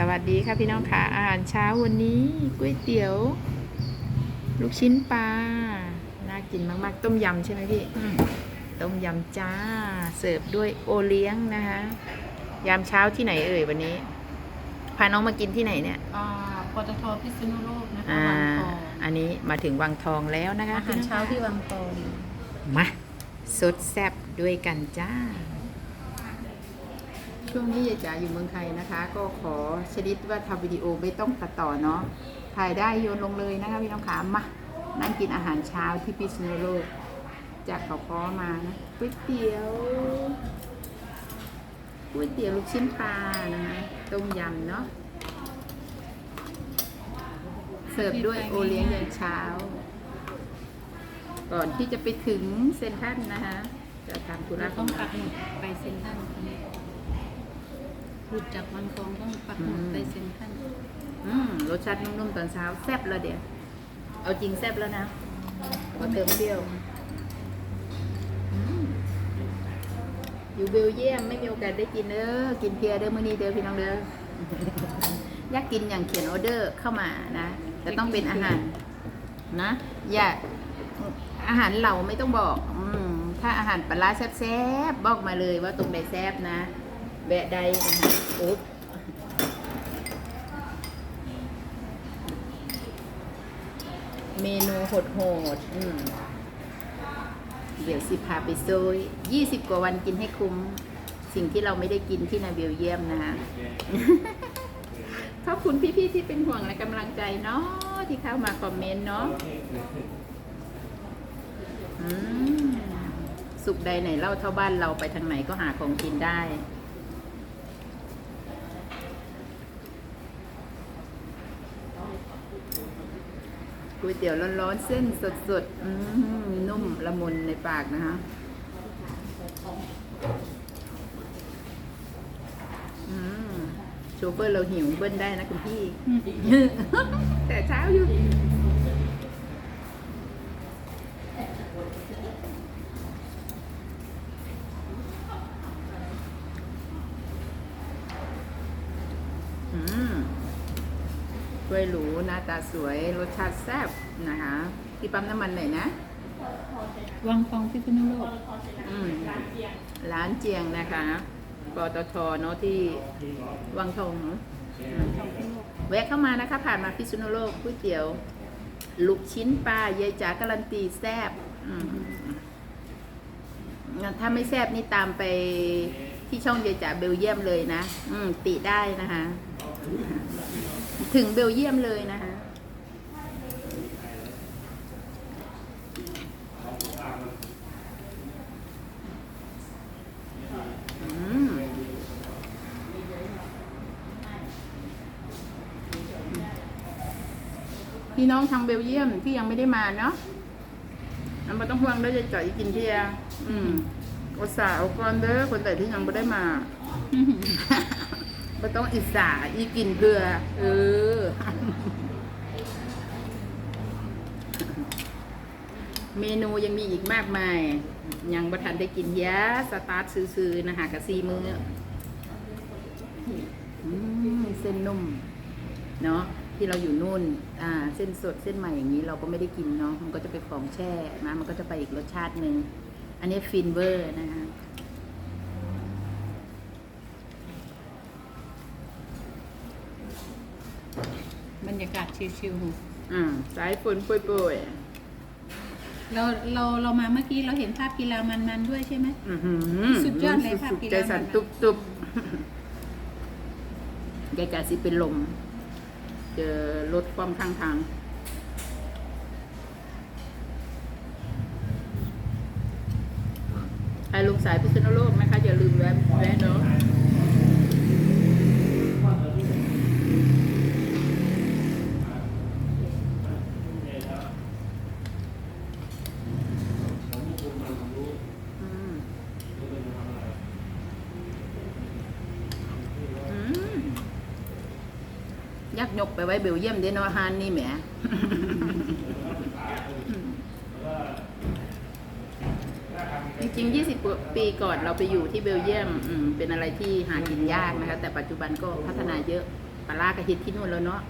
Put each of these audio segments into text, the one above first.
สวัสดีค่ะพี่น้องค่ะอาหารเช้าวันนี้ก๋วยเตี๋ยว ลูกชิ้นปลาน่ากินมาก ๆ ต้มยำใช่ไหมพี่อืมต้มยำจ้าเสิร์ฟด้วยโอเลี้ยงนะคะยามเช้าที่ไหนเอ่ยวันนี้ พาน้องมากินที่ไหนเนี่ยอ่าปตทพิษณุโลกนะคะอ่าวังทองอันนี้มาถึงวังทองแล้วนะคะอาหารเช้าที่วังทองมาสดแซ่บด้วยกันจ้า ช่วงนี้ยายจ๋าอยู่เมืองไทยนะคะ ก็ขอชนิดว่าทำวิดีโอไม่ต้องตัดต่อเนาะถ่ายได้โยนลงเลยนะคะพี่น้องขามานั่งกินอาหารเช้าที่พิษณุโลก จากเขาค้อมานะก๋วยเตี๋ยวก๋วยเตี๋ยวลูกชิ้นปลานะคะต้มยำเนาะเสิร์ฟด้วยโอเลี้ยงยามเช้า ก่อนที่จะไปถึงเซนทันนะคะจะทำธุระเราต้องงเราปักหมุดไปเซนทรัล หลุดจากวังทองต้องปักหมุดไปเซ็นทรัลอืมรสชาตินุ่มๆตอนเช้าแซ่บแล้วเดี๋ยวเอาจริงแซ่บแล้วนะมาเติมเปรี้ยวอืมอยู่เบลเยียมไม่มีโอกาสได้กินเด้อกินเพียเด้อมื้อนี้เด้อพี่น้องเด้ออยากกินอย่างเขียนออเดอร์เข้ามานะแต่ต้องเป็นอาหาร นะ อย่าอาหารเราไม่ต้องบอก อืมถ้าอาหารปลาร้าแซ่บๆบอกมาเลยว่าตรงไหนแซ่บนะ แบะใดนะคะอุ๊บเมนูโหดๆอืมเดี๋ยวสิพาไปโซยยี่สิบกว่าวันกินให้คุ้ม สิ่งที่เราไม่ได้กินที่นาเบลเยียมนะคะขอบคุณพี่ ๆ ที่เป็นห่วงและกำลังใจเนาะที่เข้ามาคอมเมนต์เนาะสุขใดไหนเล่าเท่าบ้านเราไปทางไหนก็หาของกินได้ ก๋วยเตี๋ยวร้อนๆเส้นสดๆอืมนุ่มละมุนในปากนะคะอืมโชเฟอร์เราหิวเบิ้ลได้นะคุณพี่ แต่เช้าอยู่ อืมถ้ วยหรูหน้าตาสวยรสชาติแซ่บนะคะที่ปั๊มน้ำมันไหนนะ วังทองพิษณุโลกอืมร้านเจียงนะคะปตทเนาะที่วังทองเนาะอืมแวะเข้ามานะคะ ผ่านมาพิษณุโลกก๋วยเตี๋ยว ลูกชิ้นปลายายจ๋าการันตีแซบอืมงั้นถ้าไม่แซบนี่ตามไปที่ช่องยายจ๋าเบลเยียมเลยนะ อืมติได้นะคะ ถึงเบลเยียมเลยนะคะพี่น้องทางเบลเยียมที่ยังไม่ได้มาเนาะน้ำมาต้องห่วงได้จะจ่อยกินเทียอืมอุตส่าห์เอาก่อนเด้อคนแต่ที่ยังไม่ได้มา ไม่ต้องอิสาอีกินเพื่อเออ เมนูยังมีอีกมากมาย ยังประทันได้กินยะสตาร์ทซื้อๆนะคะกับซีมืออืมเส้นนุ่ม เนาะที่เราอยู่นู่น อ่า เส้นสดเส้นใหม่อย่างนี้เราก็ไม่ได้กินเนาะมันก็จะเป็นของแช่นะมันก็จะไปอีกรสชาติหนึ่งอันนี้ฟินเวอร์นะคะ รรยากาศชิวอ่าสายฝนป่วยๆเราเราเรามาเมื่อกี้เราเห็นภาพกีฬามันๆด้วยใช่ไหม ๆอื้อหือสุดยอดเลยภาพสุดกีๆใจฬาสั่นมันตุบตุบแกกะสิเป็นลม เจอรถความข้างทาง ใครลงสายพิษณุโลกนะคะอย่าลืมแวะแวะเนาะอืมอืม ยักยกไปไว้เบลเยียมเดนเนาะฮานนี่แหมจริงๆ 20กว่าปีก่อนเราไปอยู่ที่เบลเยียมอืมเป็นอะไรที่หากินยากนะคะ แต่ปัจจุบันก็พัฒนาเยอะปลาร้ากระเฮ็ดที่นู่นแล้วเนาะ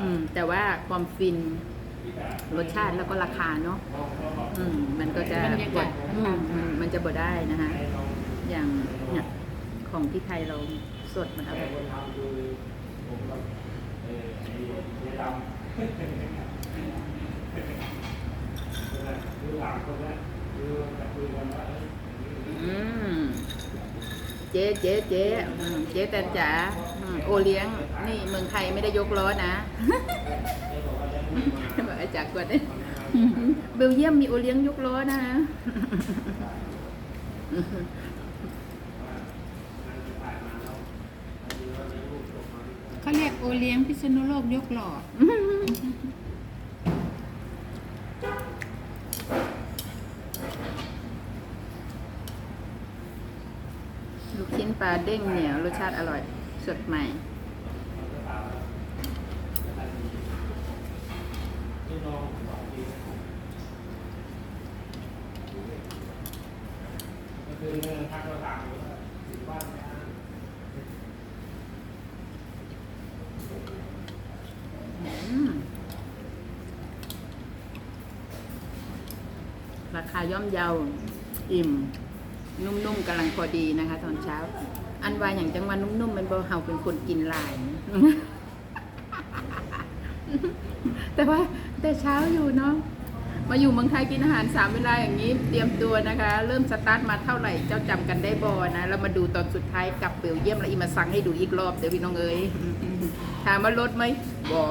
อืมแต่ว่าความฟินรสชาติแล้วก็ราคาเนาะอืมมันก็จะบรรยากาศอืมมันมันจะบ่ได้นะคะอย่างเนี่ยของที่ไทยเราสดมันอร่อยอืม เจ๊เจ๊เจ๊อืมเจ๊แตนจ๋าอืมโอเลี้ยง นี่เมืองไทยไม่ได้ยกล้อนะบอกอาจากก่อนเนี่ยเบลเยียมมีโอเลี้ยงยกล้อนะ เขาเรียกโอเลี้ยงพิษณุโลกยกหลอดลูกชิ้นปลาเด้งเหนียวรสชาติอร่อย สดใหม่ อืมราคา ย่อมเยาอิ่ม นุ่มๆกำลังพอดีนะคะ ตอนเช้า อันวายอย่างจังหวะนุ่มๆมันบ่เฮาเป็นคนกินหลาย แต่ว่าแต่เช้าอยู่เนาะมาอยู่เมืองไทยกินอาหารสามเวลาอย่างนี้ เตรียมตัวนะคะ เริ่มสตาร์ทมาเท่าไหร่เจ้าจำกันได้บอนะเรามาดูตอนสุดท้ายกลับเบลเยียมแล้วอีมาสั่งให้ดูอีกรอบเดี๋ยวพี่น้องเอ้ยถามว่าลดไหมบอ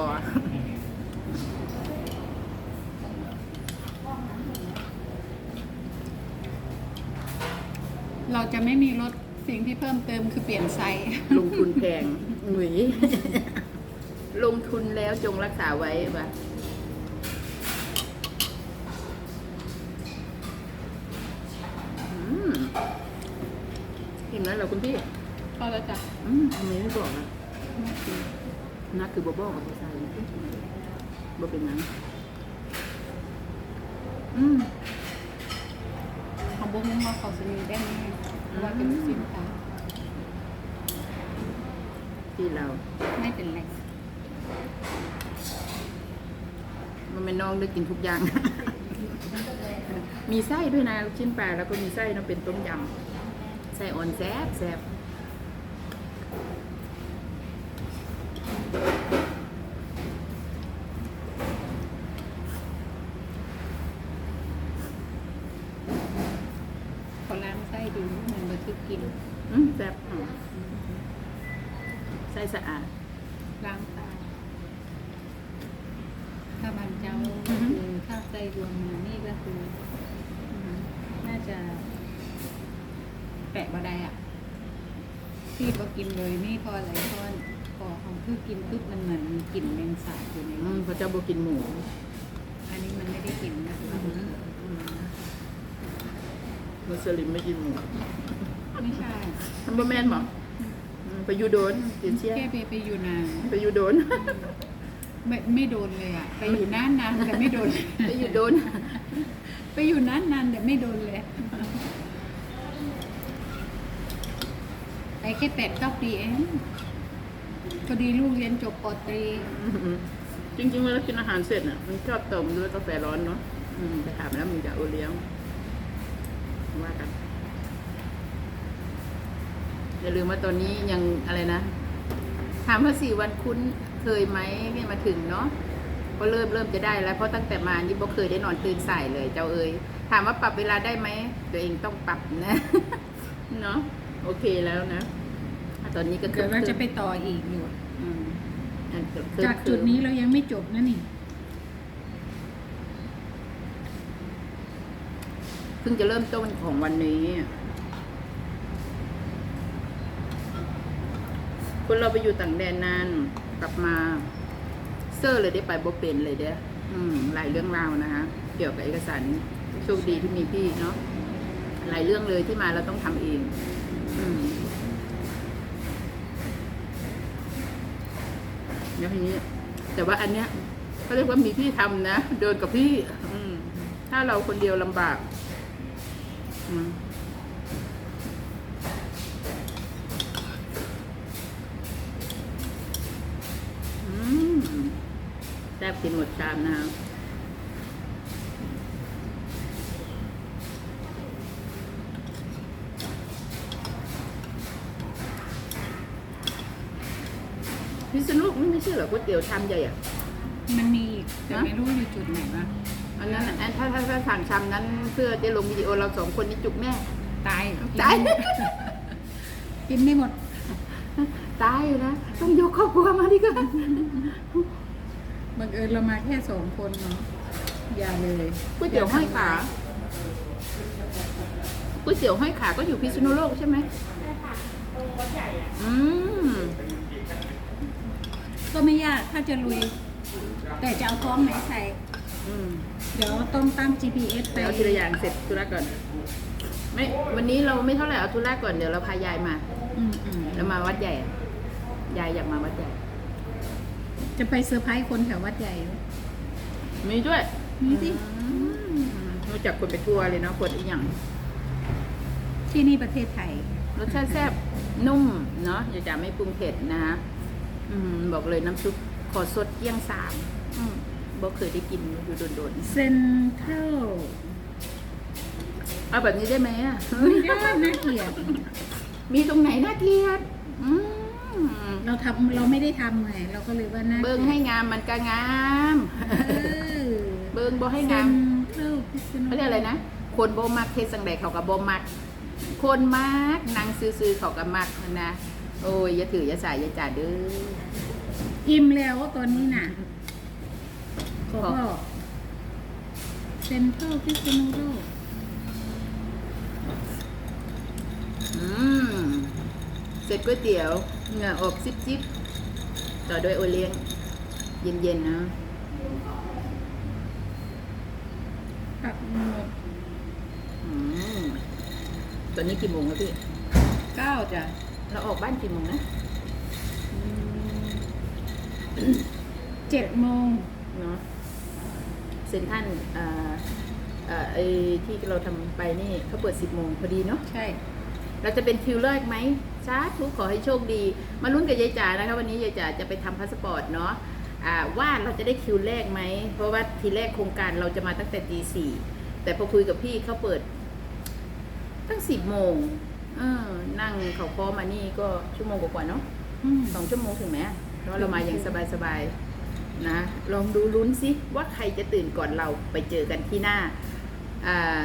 เราจะไม่มีรถสิ่งที่เพิ่มเติมคือเปลี่ยนไซส์ ลงทุนแพงหนุยลงทุนแล้วจงรักษาไว้ปะอืมเห็นไหมเหรอคุณพี่ พอแล้วจ้ะอืมทำไมไม่บอกอะนักคือบบบอกกับภาษาบ่เป็นหยังอืม ของบุ้งมาเขาสมีได้ไหมเพราะ ว่าเป็นสินค้าที่เราไม่เป็นไรมันเป็นน้องได้กินทุกอย่าง มีไส้ด้วยนะลูกชิ้นปลาแล้วก็มีไส้เนาะเป็นต้มยำไส้อ่อนแซ่บแซ่บ ขอล้างไส้ดูมันบันทึ กกินอืมแซ่บอืมไส้สะอาด ล้างตาถ้าบานเจ้าอือฮึ คือถ้าไส้รวมมานี่ก็คืออืมน่าจะ แปะบ่ได้อะที่พอกินเลยนี่พออะไรพอพอของคือกินปุ๊บมันเหมือนมีกลิ่นแมงสาบอยู่ในอืนี้มเพราะเจ้าโบกินหมูอันนี้มันไม่ได้กลิ่นนะมุสลิมไม่กินหมู ไม่ใช่ทำบ่แม่นหรออืมไปยูโดนเตียนเชียแค่ไปไปอยู่นานไปยูโดน ไม่ไม่โดนเลยอะ ไปอยู่นานนานแต่ไม่โดน ไปยูโดน ไปอยู่นานนานแต่ไม่โดนเลย ไปแค่แปดเก้าปีเองพอดีลูกเรียนจบปอตรีจริงๆเวลากินอาหารเสร็จอะมันชอบเติมด้วยกาแฟร้อนเนาะอืมไปถามแล้วมีกับโอเลี้ยงว่ากัน อย่าลืมว่าตอนนี้ยังอะไรนะ ถามว่าสี่วันคุ้นเคยไหมที่มาถึงเนาะก็เริ่มเริ่มจะได้แล้วเพราะตั้งแต่มานี่บ่เคยได้นอนตื่นสายเลย เจ้าเอ๋ยถามว่าปรับเวลาได้ไหมตัวเองต้องปรับนะเนาะโอเคแล้วนะตอนนี้ก็เดี๋ยวเราจะไปต่ออีกอยู่อืมอันเกือบครึ่งจากจุดนี้เรายังไม่จบนะนี่เพิ่งจะเริ่มต้นของวันนี้ คนเราไปอยู่ต่างแดนนานกลับมาเซอร์เลยได้ไปบ่เป็นเลยเด้ออืมหลายเรื่องราวนะคะ เกี่ยวกับเอกสารโชคดีที่มีพี่เนาะหลายเรื่องเลยที่มาเราต้องทำเองอืมแล้วทีนี้ แต่ว่าอันเนี้ยเขาเรียกว่ามีพี่ทำนะเดินกับพี่ อืมถ้าเราคนเดียวลำบาก อืม ซ่บกินหมดชามนะคะพิษณุโลกไม่ใช่เหรอก๋วยเตี๋ยวชามใหญ่อะ มันมีอีกแต่ฮะไม่รู้อยู่จุดไหนบ้างอันนั้นน่ะอันถ้าถ้าถ้าสั่งชามนั้นเพื่อจะลงวิดีโอเราสองคนนี่จุกแน่ตายตาย กินไม่หมด ตายอยู่นะ ต้องยกครอบครัวมาดีกว่า บังเอิญเรามาแค่สองคนเนาะอย่าเลยก๋วยเตี๋ยวห้อยขาก๋วยเตี๋ยวห้อยขาก็อยู่พิษณุโลกใช่ไหมอืมก็ไม่ยากถ้าจะลุย แต่จะเอาท้องไหนใส่อืมเดี๋ยวต้องตั้ง GPS ไปไปเอาทีละอย่างเสร็จธุระก่อน ไม่ วันนี้เราไม่เท่าไหร่เอาธุระก่อนเดี๋ยวเราพายายมา อืมอืม แล้วมาวัดใหญ่อะยายอยากมาวัดใหญ่ จะไปเซอร์ไพรส์คนแถววัดใหญ่มีด้วยมีสิอืมรู้จักคนไปทัวร์เลยเนาะคนอีกอย่างที่นี่ประเทศไทย รสชาติแซ่บนุ่มเนาะอย่าจะไม่ปรุงเผ็ดนะคะอืมบอกเลยน้ำซุปขอสดเกี้ยงสามอืมบอกเคยได้กินอยู่โดนเซนเทรัลๆเอาแบบนี้ได้ไหมอะ ไม่ได้น่าเกลียด มีตรงไหนน่าเกลียดอืม เราทำเราไม่ได้ทำไงเราก็เลยว่าน่าเบิ้งให้งามมันก็งาม เออเบิ้งบ่ให้เซงามนเทรัลพิษณุเขาเรียกอะไรนะ คนโบมักเทสังใดเขากับโบมัก คนมักนางซื้อๆเขากับมักนะ โอ้ยอย่าถืออย่าสายอย่าจ่าเด้อ อิ่มแล้วตอนนี้น่ะขอขอบอกเซนเทรัลพิษณุโลกอืมเสร็จก๋วยเตี๋ยว เหงื่อออกซิบซิบต่อด้วยโอเลี้ยง เย็นๆนะผักหมดอืมตอนนี้กี่โมงแล้วพี่เก้าจ้ะ เราออกบ้านกี่โมงนะเจ็ดโมงเนาะเซ็นทรันเอ่อเอ่อไอที่เราทำไปนี่เขาเปิดสิบโมงพอดีเนาะใช่ เราจะเป็นคิวแรกไหมสาธุขอให้โชคดี มาลุ้นกับยายจ๋านะคะ วันนี้ยายจ๋าจะไปทำพาสปอร์ตเนาะอ่าว่าเราจะได้คิวแรกไหม เพราะว่าทีแรกโครงการเราจะมาตั้งแต่ตีสี่แต่พอคุยกับพี่เขาเปิด ตั้งสิบโมงเออนั่งเขาคอมานี่ก็ชั่วโมงกว่าๆเนาะสองชั่วโมงถึงไหมเพราะเรามาอย่างสบายๆนะ ลองดูลุ้นสิว่าใครจะตื่นก่อนเราไปเจอกันที่หน้าอ่า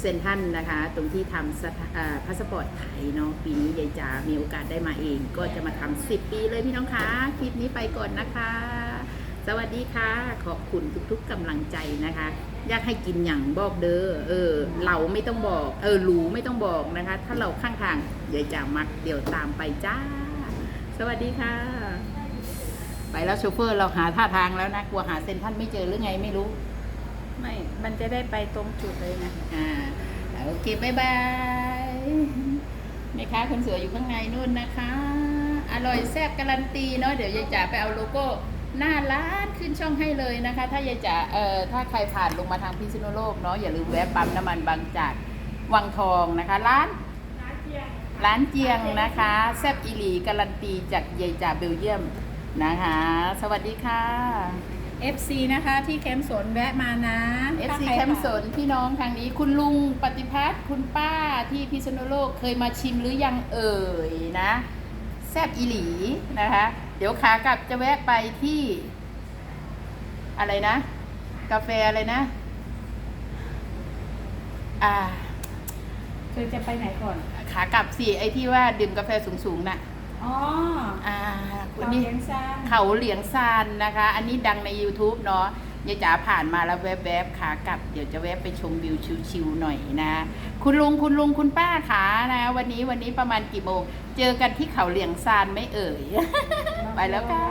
เซนทันนะคะ ตรงที่ทำพาสปอร์ตไทยเนาะปีนี้ยายจ๋ามีโอกาสได้มาเอง ก็จะมาทำสิบปีเลยพี่น้องคะคลิปนี้ไปก่อนนะคะ สวัสดีค่ะ ขอบคุณทุกๆกำลังใจนะคะ อยากให้กินอย่างบอกเด้อเออเราไม่ต้องบอก เออหรูไม่ต้องบอกนะคะ ถ้าเราข้างทางยายจ๋ามักเดี๋ยวตามไปจ้า สวัสดีค่ะ ไปแล้วโชเฟอร์เราหาท่าทางแล้วนะกลัวหาเซนทันไม่เจอหรือไงไม่รู้ ไม่ มันจะได้ไปตรงจุดเลยนะ อ่า โอเคบายบายแม่ค้าคนสวยอยู่ข้างในนู่นนะคะ อร่อยแซ่บการันตีเนาะ เดี๋ยวยายจ๋าไปเอาโลโก้หน้าร้านขึ้นช่องให้เลยนะคะ ถ้ายายจ๋า เอ่อ ถ้าใครผ่านลงมาทางพิษณุโลกเนาะ อย่าลืมแวะปั๊มน้ำมันบางจากวังทองนะคะ ร้าน ร้านเจียงนะคะ แซ่บอีหลีการันตีจากยายจ่าเบลเยียมนะคะ สวัสดีค่ะ FC นะคะที่แคมป์สนแวะมานะ FC ถ้าใรแคมป์สนพี่น้องทางนี้คุณลุงปฏิพัฒน์คุณป้าที่พิษณุโลกเคยมาชิมหรือยังเอ่ยนะ แซบอีหลีนะคะ เดี๋ยวขากลับจะแวะไปที่ อะไรนะ กาแฟอะไรนะ อ่าเธอจะไปไหนก่อน ขากลับสิไอที่ว่าดื่มกาแฟสูงๆน่ะ อ๋ออ่าคุตณอนนี่เลี้ยงซ่านเขาเหลียงซานนะคะ อันนี้ดังใน YouTube เนาะยายจ๋าผ่านมาแล้วแวบๆขากลับ เดี๋ยวจะแวะไปชมวิวชิวๆหน่อยนะ คุณลุงคุณลุงคุณป้าขานะ วันนี้วันนี้ประมาณกี่โมง เจอกันที่เขาเหลียงซานไหม่เอ่ย ไปแล้วค่ะ